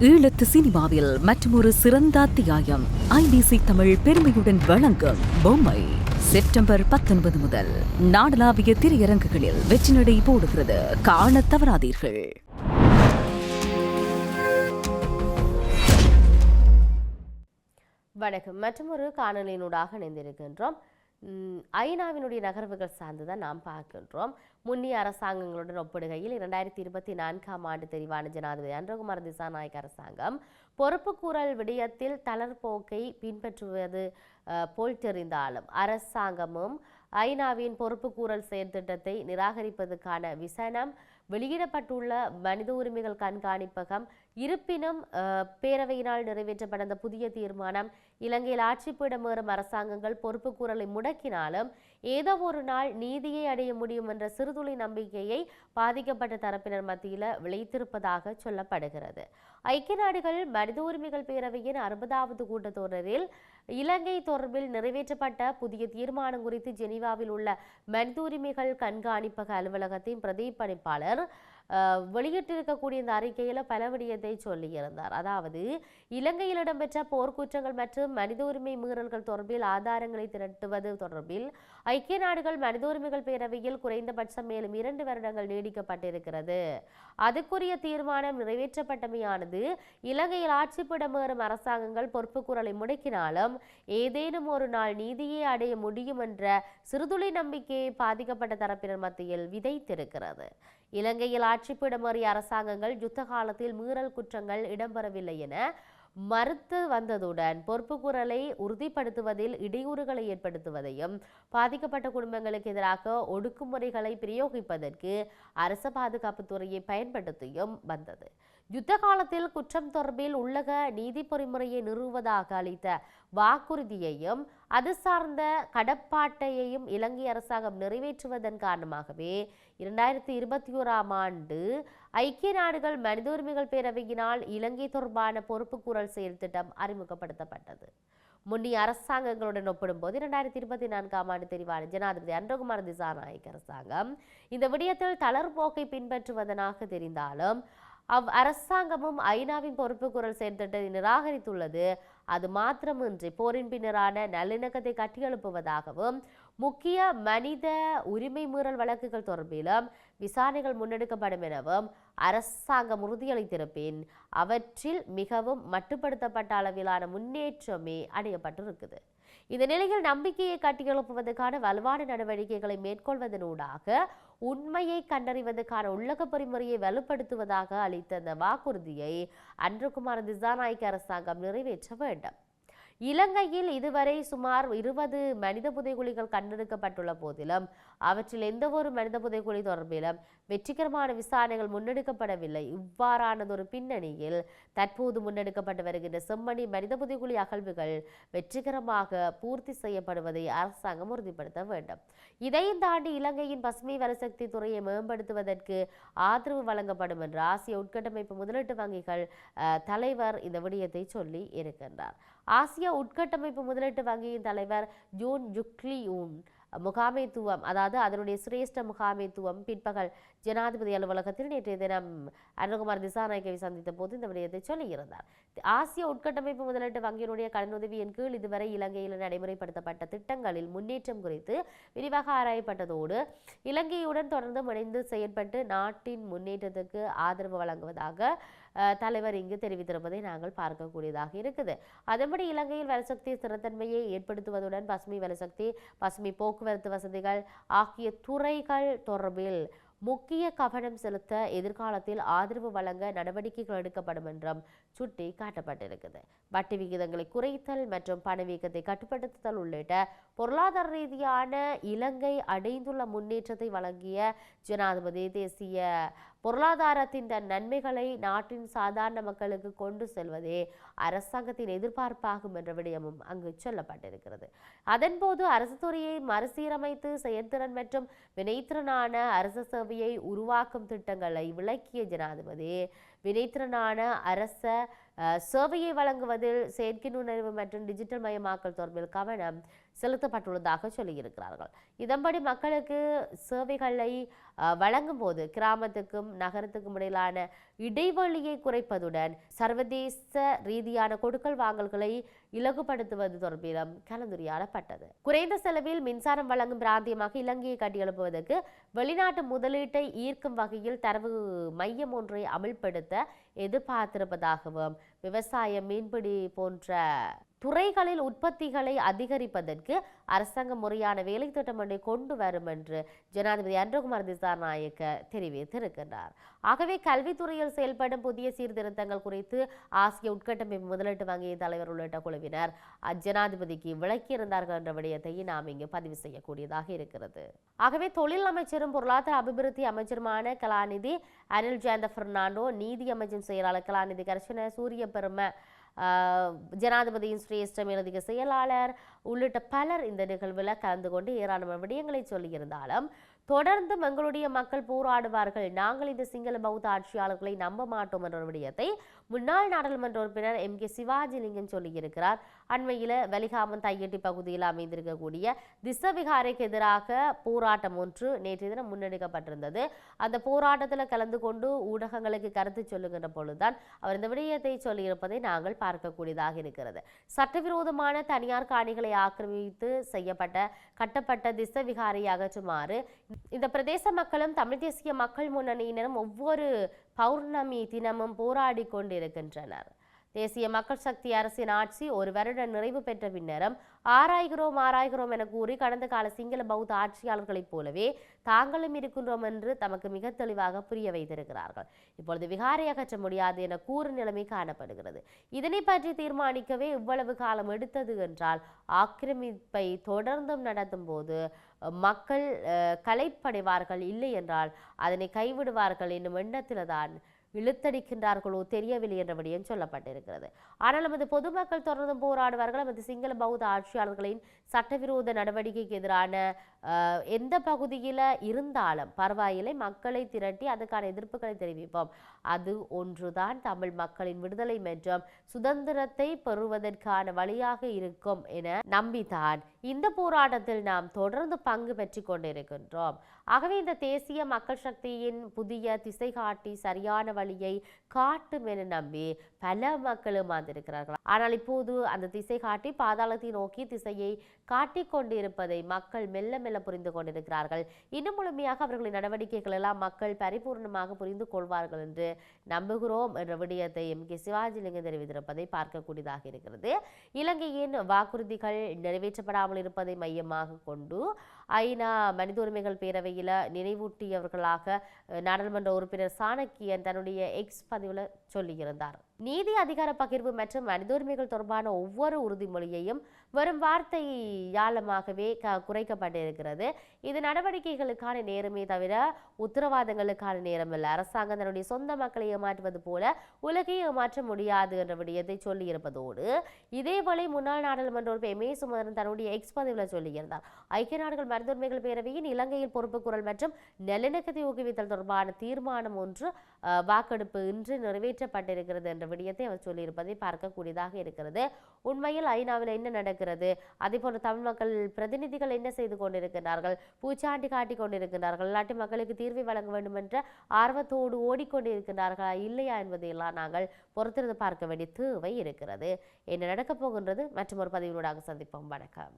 ஈழத்து சினிமாவில் மற்றொரு சிறந்த அத்தியாயம். ஐபிசி தமிழ் பெருமையுடன் வழங்கும் பொம்மை. செப்டம்பர் பத்தொன்பது முதல் நாடளாவிய திரையரங்குகளில் வெற்றி நடை போடுகிறது. காண தவறாதீர்கள். வணக்கம். மற்றொரு காணொலியினூடாக இணைந்திருக்கின்றோம். ஐநாவினுடைய நகர்வுகள் சார்ந்துதான் நாம் பார்க்கின்றோம். முன்னிய அரசாங்கங்களுடன் ஒப்பிடுகையில் இரண்டாயிரத்தி இருபத்தி நான்காம் ஆண்டு தெரிவான ஜனாதிபதி அன்றகுமார் திசாநாயக் அரசாங்கம் பொறுப்புக்கூறல் விடயத்தில் தளர்போக்கை பின்பற்றுவது அஹ், போல் தெரிந்தாலும் அரசாங்கமும் ஐநாவின் பொறுப்புக்கூறல் செயற்திட்டத்தை நிராகரிப்பதற்கான விசனம் வெளியிடப்பட்டுள்ள மனித உரிமைகள் கண்காணிப்பகம் இருப்பினும் பேரவையினால் நிறைவேற்றப்பட்ட அந்த புதிய தீர்மானம் இலங்கையில் ஆட்சிப்பீடமேறும் அரசாங்கங்கள் பொறுப்புக்கூறலை முடக்கினாலும் ஏதோ ஒரு நாள் நீதியை அடைய முடியும் என்ற சிறுதுளி நம்பிக்கையை பாதிக்கப்பட்ட தரப்பினர் மத்தியில் விளைத்திருப்பதாக சொல்லப்படுகிறது. ஐக்கிய நாடுகள் மனித உரிமைகள் பேரவையின் அறுபதாவது கூட்டத்தொடரில் இலங்கை தொடர்பில் நிறைவேற்றப்பட்ட புதிய தீர்மானம் குறித்து ஜெனீவாவில் உள்ள மனித உரிமைகள் கண்காணிப்பக அலுவலகத்தின் பிரதிபலிப்பாளர் வெளியிட்டிருக்கக்கூடிய இந்த அறிக்கையில் பல விடயத்தை சொல்லியிருந்தார் அதாவது இலங்கையில் இடம்பெற்ற போர்க்குற்றங்கள் மற்றும் மனித உரிமை மீறல்கள் தொடர்பில் ஆதாரங்களை திரட்டுவது தொடர்பில் ஐக்கிய நாடுகள் மனித உரிமைகள் பேரவையில் குறைந்தபட்சம் மேலும் இரண்டு வருடங்கள் நீடிக்கப்பட்டிருக்கிறது. அதுக்குரிய தீர்மானம் நிறைவேற்றப்பட்டமையானது இலங்கையில் ஆட்சிப்பிடமேறும் அரசாங்கங்கள் பொறுப்புக்கூறலை முடக்கினாலும் ஏதேனும் ஒரு நாள் நீதியை அடைய முடியும் என்ற சிறுதுளி நம்பிக்கையை பாதிக்கப்பட்ட தரப்பினர் மத்தியில் விதைத்திருக்கிறது. இலங்கையில் ஆட்சிப்பிடமேறிய அரசாங்கங்கள் யுத்த காலத்தில் மீறல் குற்றங்கள் இடம்பெறவில்லை என மறுத்து வந்ததுடன் பொறுப்புக்கூறலை உறுதிப்படுத்துவதில் இடையூறுகளை ஏற்படுத்துவதையும் பாதிக்கப்பட்ட குடும்பங்களுக்கு எதிராக ஒடுக்குமுறைகளை பிரயோகிப்பதற்கு அரச பாதுகாப்பு துறையை பயன்படுத்தியும் வந்தது. யுத்த காலத்தில் குற்றம் தொடர்பில் உள்ளக நீதி பொறிமுறையை நிறுவுவதாக அளித்த வாக்குறுதியையும் அது சார்ந்த கடப்பாட்டையையும் இலங்கை அரசாங்கம் நிறைவேற்றுவதன் காரணமாகவே இரண்டாயிரத்தி இருபத்தி ஓராம் ஆண்டு ஐக்கிய நாடுகள் மனித உரிமைகள் பேரவையினால் இலங்கை தொடர்பான பொறுப்புக்கூறல் செயல் திட்டம் அறிமுகப்படுத்தப்பட்டது. முன்னிய அரசாங்கங்களுடன் ஒப்பிடும்போது இரண்டாயிரத்தி இருபத்தி நான்காம் ஆண்டு தெரிவான ஜனாதிபதி அன்றகுமார் திசாநாயக் அரசாங்கம் இந்த விடயத்தில் தளர்போக்கை பின்பற்றுவதனாக தெரிந்தாலும் அவ் அரசாங்கமும் ஐநாவின் பொறுப்புக்கூறல் செயற்திட்டத்தை நிராகரித்துள்ளது. அது மாத்திரமின்றி போரின் பின்னரான நல்லிணக்கத்தை கட்டியெழுப்புவதாகவும் முக்கிய மனித உரிமை மீறல் வழக்குகள் தொடர்பிலும் விசாரணைகள் முன்னெடுக்கப்படும் எனவும் அரசாங்கம் உறுதியளித்திருப்பின் அவற்றில் மிகவும் மட்டுப்படுத்தப்பட்ட அளவிலான முன்னேற்றமே அடையப்பட்டிருக்குது. இந்த நிலையில் நம்பிக்கையை கட்டியெழுப்புவதற்கான வலுவான நடவடிக்கைகளை மேற்கொள்வதனூடாக உண்மையை கண்டறிவதற்கான உள்ளக பொறிமுறையை வலுப்படுத்துவதாக அளித்த அந்த வாக்குறுதியை அன்றுகுமார் திசாநாயக்க அரசாங்கம் நிறைவேற்ற வேண்டும். இலங்கையில் இதுவரை சுமார் இருபது மனித புதைகுழிகள் கண்டெடுக்கப்பட்டுள்ள போதிலும் அவற்றில் எந்த ஒரு மனித புதைகுழி தொடர்பிலும் வெற்றிகரமான விசாரணைகள் முன்னெடுக்கப்படவில்லை. இவ்வாறானதொரு பின்னணியில் தற்போது முன்னெடுக்கப்பட்டு வருகின்ற செம்மணி மனித புதைகுழி அகழ்வுகள் வெற்றிகரமாக பூர்த்தி செய்யப்படுவதை அரசாங்கம் உறுதிப்படுத்த வேண்டும். இதையும் தாண்டி இலங்கையின் பசுமை வலசக்தி துறையை மேம்படுத்துவதற்கு ஆதரவு வழங்கப்படும் என்று ஆசிய உட்கட்டமைப்பு முதலீட்டு வங்கிகள் அஹ், தலைவர் இந்த விடயத்தை சொல்லி இருக்கின்றார். ஆசிய உட்கட்டமைப்பு முதலீட்டு வங்கியின் தலைவர் ஜூன் ஜுக்லியூன் முகாமைத்துவம் அதாவது அதனுடைய சிரேஷ்ட முகாமைத்துவம் பிற்பகல் ஜனாதிபதி அலுவலகத்தில் நேற்றைய தினம் அருண்குமார் திசாநாயக்கவை சந்தித்த போது இந்த விடயத்தை சொல்லியிருந்தார். ஆசிய உட்கட்டமைப்பு முதலீட்டு வங்கியினுடைய கடனுதவியின் கீழ் இதுவரை இலங்கையில் நடைமுறைப்படுத்தப்பட்ட திட்டங்களில் முன்னேற்றம் குறித்து விரிவாக ஆராயப்பட்டதோடு இலங்கையுடன் தொடர்ந்து இணைந்து செயற்பட்டு நாட்டின் முன்னேற்றத்துக்கு ஆதரவு வழங்குவதாக தலைவர் இங்கு தெரிவித்திருப்பதை நாங்கள் பார்க்கக்கூடியதாக இருக்குது. அதன்படி இலங்கையில் வலசக்தி ஸ்திரத்தன்மையை ஏற்படுத்துவதுடன் பசுமை வலசக்தி பசுமை போக்குவரத்து வசதிகள் ஆகிய துறைகள் தொடர்பில் முக்கிய கவனம் செலுத்த எதிர்காலத்தில் ஆதரவு வழங்க நடவடிக்கைகள் எடுக்கப்படும் என்றும் சுட்டி காட்டப்பட்டிருக்குது. வட்டி விகிதங்களை குறைத்தல் மற்றும் பணவீக்கத்தை கட்டுப்படுத்துதல் உள்ளிட்ட பொருளாதார ரீதியான இலங்கை அடைந்துள்ள முன்னேற்றத்தை வழங்கிய ஜனாதிபதி தேசிய பொருளாதாரத்தின் தன் நன்மைகளை நாட்டின் சாதாரண மக்களுக்கு கொண்டு செல்வதே அரசாங்கத்தின் எதிர்பார்ப்பாகும் என்ற விடயமும் அங்கு சொல்லப்பட்டிருக்கிறது. அதன்போது அரசு துறையை மறுசீரமைத்து செயற்திறன் மற்றும் வினைத்திறனான அரசு சேவையை உருவாக்கும் திட்டங்களை விளக்கிய ஜனாதிபதி வினைத்திறனான அரச அஹ், சேவையை வழங்குவதில் செயற்கை நுண்ணறிவு மற்றும் டிஜிட்டல் மயமாக்கல் தொடர்பில் கவனம் செலுத்தப்பட்டுள்ளதாக சொல்லியிருக்கிறார்கள். இதன்படி மக்களுக்கு சேவைகளை வழங்கும் போது கிராமத்துக்கும் நகரத்துக்கும் இடையிலான இடைவெளியை குறைப்பதுடன் சர்வதேச ரீதியான கொடுக்கல் வாங்கல்களை இலகுபடுத்துவது தொடர்பிலும் கலந்துரையாடப்பட்டது. குறைந்த செலவில் மின்சாரம் வழங்கும் பிராந்தியமாக இலங்கையை கட்டியெழுப்புவதற்கு வெளிநாட்டு முதலீட்டை ஈர்க்கும் வகையில் தரவு மையம் ஒன்றை அமல்படுத்த எதிர்பார்த்திருப்பதாகவும் விவசாயம் மீன்பிடி போன்ற துறைகளில் உற்பத்திகளை அதிகரிப்பதற்கு அரசாங்கம் முறையான வேலை திட்டம் ஒன்றை கொண்டு வரும் என்று ஜனாதிபதி அன்றகுமார் திசாநாயக்க தெரிவித்திருக்கிறார் ஆகவே கல்வித்துறையில் செயல்படும் புதிய சீர்திருத்தங்கள் குறித்து ஆசிய உட்கட்டமைப்பு முதலீட்டு வங்கியின் தலைவர் உள்ளிட்ட குழுவினர் அஜனாதிபதிக்கு விளக்கியிருந்தார்கள் என்ற விடயத்தை நாம் இங்கு பதிவு செய்யக்கூடியதாக இருக்கிறது. ஆகவே தொழில் அமைச்சரும் பொருளாதார அபிவிருத்தி அமைச்சருமான கலாநிதி அனில் ஜெயந்த பெர்னாண்டோ நீதி அமைச்சின் செயலாளர் கலாநிதி கர்ஷன சூரிய பெரும ஜனாதிபதியின் சிரேஷ்ட மேலதிக செயலாளர் உள்ளிட்ட பலர் இந்த நிகழ்வில் கலந்து கொண்டு ஏராளமான விடயங்களை சொல்லியிருந்தாலும் தொடர்ந்தும் எங்களுடைய மக்கள் போராடுவார்கள். நாங்கள் இந்த சிங்கள பௌத்த ஆட்சியாளர்களை நம்ப மாட்டோம் என்ற விடயத்தை முன்னாள் நாடாளுமன்ற உறுப்பினர் எம். கே. சிவாஜிலிங்கம் சொல்லியிருக்கிறார். அண்மையில் வலிகாமன் தையட்டி பகுதியில் அமைந்திருக்கக்கூடிய திசவிகாரைக்கு எதிராக போராட்டம் ஒன்று நேற்றைய தினம் முன்னெடுக்கப்பட்டிருந்தது. அந்த போராட்டத்தில் கலந்து கொண்டு ஊடகங்களுக்கு கருத்து சொல்லுகின்ற பொழுதுதான் அவர் இந்த விடயத்தை சொல்லியிருப்பதை நாங்கள் பார்க்கக்கூடியதாக இருக்கிறது. சட்டவிரோதமான தனியார் காணிகளை ஆக்கிரமித்து செய்யப்பட்ட கட்டப்பட்ட திசவிகாரை அகற்றுமாறு இந்த பிரதேச மக்களும் தமிழ் தேசிய மக்கள் முன்னணியினரும் ஒவ்வொரு பௌர்ணமி தினமும் போராடி கொண்டிருக்கின்றனர். தேசிய மக்கள் சக்தி அரசின் ஆட்சி ஒரு வருடம் நிறைவு பெற்ற பின்னரும் ஆராய்கிறோம் ஆராய்கிறோம் என கூறி கடந்த கால சிங்கள பௌத்த ஆட்சியாளர்களைப் போலவே தாங்களும் இருக்கின்றோம் என்று தமக்கு மிக தெளிவாக புரிய வைத்திருக்கிறார்கள். இப்பொழுது விகாரை அகற்ற முடியாது என கூறு நிலைமை காணப்படுகிறது. இதனை பற்றி தீர்மானிக்கவே இவ்வளவு காலம் எடுத்தது என்றால் ஆக்கிரமிப்பை தொடர்ந்தும் நடத்தும் போது மக்கள் அஹ், இல்லை என்றால் அதனை கைவிடுவார்கள் என்னும் எண்ணத்தில்தான் இழுத்தடிக்கின்றார்களோ தெரியவில்லை என்ற சொல்லப்பட்டிருக்கிறது. ஆனால் நமது பொதுமக்கள் தொடர்ந்தும் போராடுவார்கள். நமது சிங்கள பௌத்த ஆட்சியாளர்களின் சட்டவிரோத நடவடிக்கைக்கு எதிரான அஹ், எந்த பகுதியில் இருந்தாலும் பரவாயில்லை மக்களை திரட்டி அதுக்கான எதிர்ப்புகளை தெரிவிப்போம். அது ஒன்றுதான். தமிழ் மக்களின் விடுதலை மற்றும் சுதந்திரத்தை பெறுவதற்கான வழியாக இருக்கும் என நம்பித்தான். இந்த போராட்டத்தில் நாம் தொடர்ந்து பங்கு பெற்றுக் கொண்டிருக்கின்றோம். ஆகவே இந்த தேசிய மக்கள் சக்தியின் புதிய திசை காட்டி சரியான வழியை காட்டும் என நம்பி பல மக்களும் வந்திருக்கிறார்கள். ஆனால் இப்போது அந்த திசை காட்டி பாதாளத்தை நோக்கி திசையை காட்டி கொண்டிருப்பதை மக்கள் மெல்ல மெல்ல புரிந்து கொண்டிருக்கிறார்கள். இன்னும் முழுமையாக அவர்களின் நடவடிக்கைகள் எல்லாம் மக்கள் பரிபூர்ணமாக புரிந்து கொள்வார்கள் என்று நம்புகிறோம் என்ற விடயத்தை எம். கே. சிவாஜிலிங்கம் தெரிவித்திருப்பதை பார்க்கக்கூடியதாக இருக்கிறது. இலங்கையின் வாக்குறுதிகள் நிறைவேற்றப்படாமல் இருப்பதை மையமாக கொண்டு ஐநா மனித உரிமைகள் பேரவையில் நினைவூட்டியவர்களாக நாடாளுமன்ற உறுப்பினர் சாணக்கியன் தன்னுடைய எக்ஸ் பதிவில் சொல்லியிருந்தார். நீதி அதிகார பகிர்வு மற்றும் மனித உரிமைகள் தொடர்பான ஒவ்வொரு உறுதிமொழியையும் வரும் வார்த்தை யாழமாகவே க குறைக்கப்பட்டிருக்கிறது. இது நடவடிக்கைகளுக்கான நேரமே தவிர உத்தரவாதங்களுக்கான நேரம் இல்லை அரசாங்கம் தன்னுடைய சொந்த மக்களை ஏமாற்றுவது போல உலகை ஏமாற்ற முடியாது என்ற விடயத்தை சொல்லியிருப்பதோடு இதேவேளை முன்னாள் நாடாளுமன்ற உறுப்பினர் எம். ஏ. தன்னுடைய எக்ஸ் பதிவில் சொல்லியிருந்தார். ஐக்கிய நாடுகள் மனித பேரவையின் இலங்கையில் பொறுப்பு குரல் மற்றும் நல்லிணக்கத்தை ஊக்குவித்தல் தொடர்பான தீர்மானம் ஒன்று வாக்கெடுப்பு இன்று நிறைவேற்றப்பட்டிருக்கிறது என்ற விடயத்தை அவர் சொல்லியிருப்பதை பார்க்கக்கூடியதாக இருக்கிறது. உண்மையில் ஐநாவில் என்ன நடக்கும் நடக்கிறது. அதே போன்று தமிழ் மக்கள் பிரதிநிதிகள் என்ன செய்து கொண்டிருக்கிறார்கள்? பூச்சாண்டி காட்டி கொண்டிருக்கிறார்கள். நாட்டு மக்களுக்கு தீர்வை வழங்க வேண்டும் என்ற ஆர்வத்தோடு ஓடிக்கொண்டிருக்கிறார்களா? இல்லையா என்பதையெல்லாம் நாங்கள் பொறுத்திருந்து பார்க்க வேண்டிய தேவை இருக்கிறது. என்ன நடக்கப் போகின்றது? மற்றும் ஒரு பதிவினூடாக சந்திப்போம். வணக்கம்.